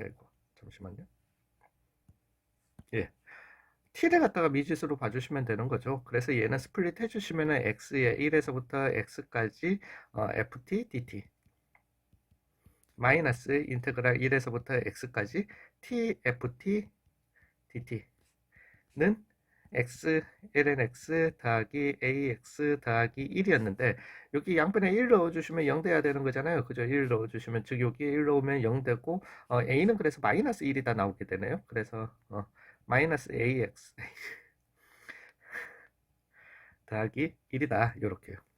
아이고, 잠시만요. 예. t를 갖다가 미지수로 봐주시면 되는 거죠. 그래서 얘는 스플릿 해주시면 은 x에 1에서부터 x까지 어, ft dt 마이너스 인테그랄 1에서부터 x까지 t ft dt는 x ln x 더하기 ax 더하기 1이었는데 여기 양변에 1 넣어주시면 0 돼야 되는 거잖아요. 그죠? 1 넣어주시면 즉 여기 1 넣으면 0 되고 어, a는 그래서 마이너스 1이 다 나오게 되네요. 그래서 어, 마이너스 ax 더하기 1이다. 이렇게요.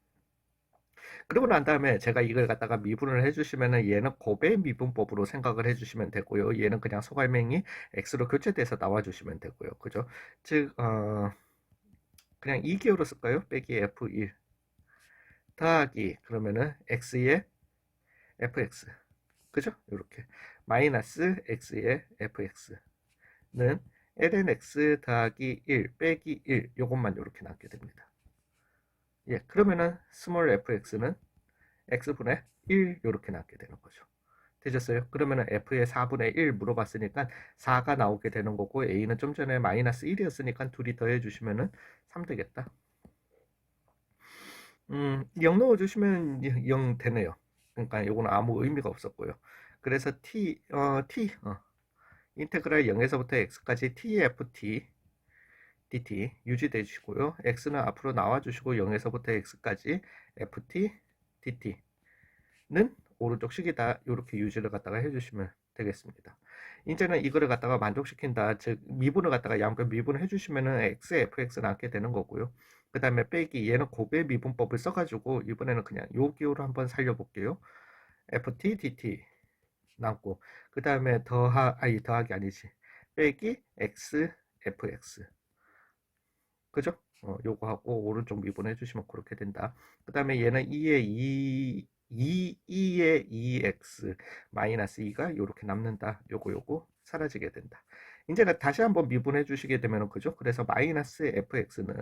그러고 난 다음에 제가 이걸 갖다가 미분을 해주시면은 얘는 곱의 미분법으로 생각을 해주시면 되고요. 얘는 그냥 소갈맹이 x로 교체돼서 나와주시면 되고요. 그죠? 즉, 어, 그냥 2기호로 쓸까요? 빼기 f1 더하기 그러면은 x의 fx 그죠? 이렇게 마이너스 x의 fx는 ln x 더하기 1 빼기 1 요것만 이렇게 남게 됩니다. 예, 그러면은 스몰 fx는 x분의 1 이렇게 남게 되는 거죠. 되셨어요? 그러면은 f의 4분의 1 물어봤으니까 4가 나오게 되는 거고 a는 좀 전에 마이너스 1이었으니까 둘이 더해 주시면은 3 되겠다. 음, 0 넣어 주시면 0 되네요. 그러니까 이거는 아무 의미가 없었고요. 그래서 t 어 t 어 인테그랄 0에서부터 x까지 tft dt 유지돼 주시고요. x는 앞으로 나와 주시고 0에서부터 x까지 ft dt는 오른쪽 식이다. 이렇게 유지를 갖다가 해 주시면 되겠습니다. 이제는 이거를 갖다가 만족시킨다. 즉 미분을 갖다가 양변 미분을 해 주시면은 x fx 남게 되는 거고요. 그 다음에 빼기 얘는 곱의 미분법을 써가지고 이번에는 그냥 요 기호로 한번 살려볼게요. ft dt 남고 그 다음에 더하 아니 더하기 아니지 빼기 x fx 그죠? 어, 요거 하고 오른쪽 미분 해 주시면 그렇게 된다. 그 다음에 얘는 2의 2, 2, 2의 2x 마이너스 2가 이렇게 남는다. 요거 요거 사라지게 된다. 이제는 다시 한번 미분해 주시게 되면 그죠? 그래서 마이너스 fx는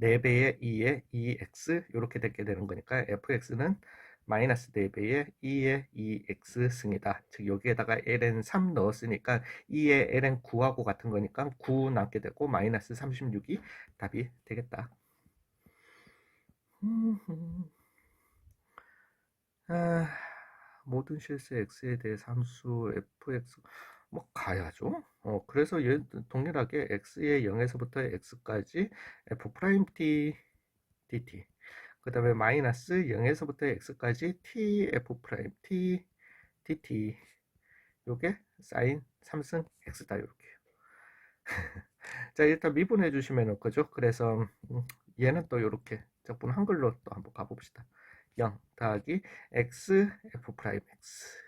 4배의 2의 2x 이렇게 되게 되는 거니까 fx는 마이너스 4배의 2의 2x 승이다. 즉 여기에다가 ln 3 넣었으니까 2의 ln 9하고 같은 거니까 9 남게 되고 마이너스 36이 답이 되겠다. 아, 모든 실수 x에 대해 함수 fx 뭐 가야죠. 어, 그래서 얘 동일하게 x의 0에서부터 x까지 f 프라임 t dt 그 다음에 마이너스 0에서부터 x까지 t f 프라임 t dt 요게 사인 3승 x다 이렇게. 자 일단 미분해 주시면 그죠? 그래서 음, 얘는 또 이렇게 적분 한글로 또 한번 가봅시다. 0 더하기 x f 프라임 x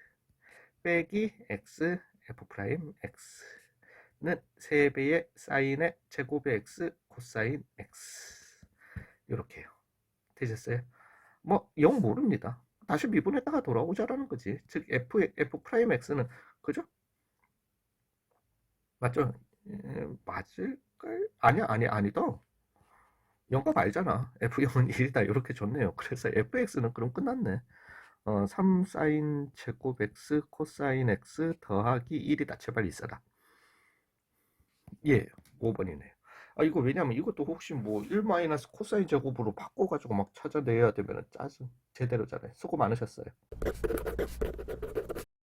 빼기 x f 프라임 x는 3배의 사인의 제곱의 x 코사인 x. 이렇게요 되셨어요? 뭐, 0 모릅니다. 다시 미분했다가 돌아오자라는 거지. 즉, f, f 프라임 x는, 그죠? 맞죠? 에, 맞을까요? 아니야, 아니, 아니다. 0값 알잖아. f0은 1이다. 이렇게 줬네요. 그래서 fx는 그럼 끝났네. 어, 3 사인 제곱 x 코사인 x 더하기 1이다. 제발 있어라. 예, 5번이네요. 아 이거 왜냐면 이것도 혹시 뭐 1 마이너스 코사인 제곱으로 바꿔가지고 막 찾아내야 되면 짜증 제대로잖아요. 수고 많으셨어요.